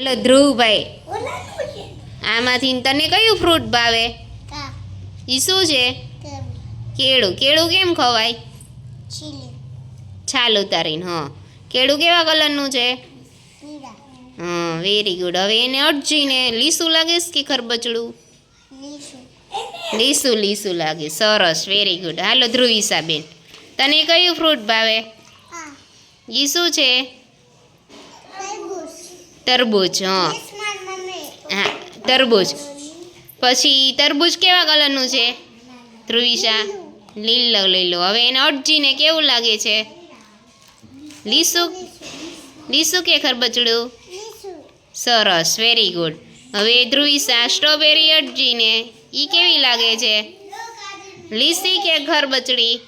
Hello ધ્રુવભાઈ આમાંથી તને કયું ફ્રૂટ ભાવે? એ શું છે? કેળું. કેળું. કેમ ખવાય? છાલ ઉતારીને હં. કેળું કેવા કલરનું છે? હં વેરી ગુડ હવે એને અટજીને લીસું લાગે કે ખરબચડું? લીસું. લીસું લાગે. સરસ વેરી ગુડ હાલો ધ્રુવિસાબેન તને કયું ફ્રૂટ ભાવે? એ શું છે? તરબૂચ, હં. હા, તરબૂચ. પછી તરબૂચ કેવા કલરનું છે? ધ્રુવિશા. લીલો લીલો. હવે એને અટજીને કેવું લાગે છે? લીસું? લીસું કે ખરબચડું? સરસ વેરી ગુડ હવે ધ્રુવિશા સ્ટ્રોબેરી અટજીને એ કેવી લાગે છે? લીસી કે ખરબચડી?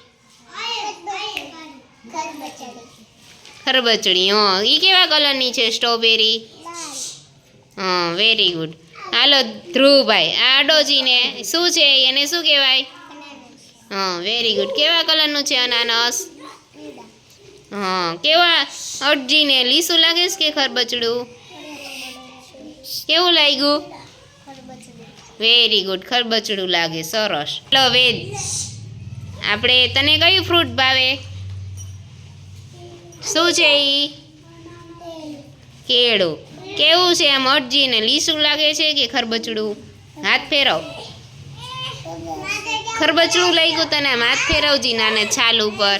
ખરબચડી હં એ કેવા કલરની છે સ્ટ્રોબેરી? હં વેરી ગુડ હાલો, ધ્રુવભાઈ, આ અડોજીને શું છે? એને શું કહેવાય? હં વેરી ગુડ કેવા કલરનું છે અનાનસ? હં, કેવા અડજીને લીસું લાગે છે કે ખરબચડું? કેવું લાગ્યું? વેરી ગુડ ખરબચડું લાગે, સરસ. ચલો વેદ. આપણે તને કયું ફ્રૂટ ભાવે? શું છે એ કેળું. કેવું છે આમ અટજીને લીસું લાગે છે કે ખરબચડું? હાથ ફેરવ. ખરબચડું લાગ્યું તને આમ હાથ ફેરવજી નાને છાલ ઉપર.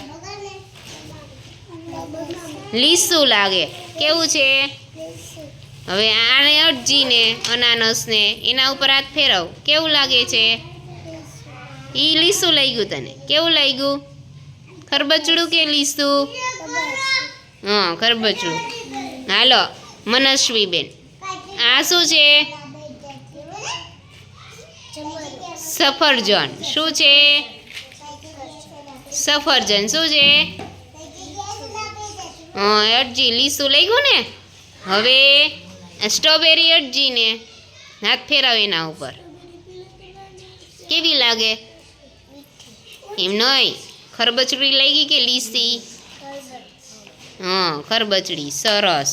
લીસું લાગે. કેવું છે? હવે આને અટજીને અનાનસને, એના ઉપર હાથ ફેરવ. કેવું લાગે છે? એ લીસું લાગ્યું તને. કેવું લાગ્યું ખરબચડું કે લીસું? હા ખરબચું હાલો, મનસ્વીબેન. આ શું છે? સફરજન. શું છે? સફરજન. શું છે? હા અટજી લીસું લઈ ગયું ને? હવે સ્ટ્રોબેરી અરજીને હાથ ફેરાવે એના ઉપર. કેવી લાગે? એમ નહીં. ખરબચડી લઈ ગઈ કે લીસી? હા ખરબચડી સરસ.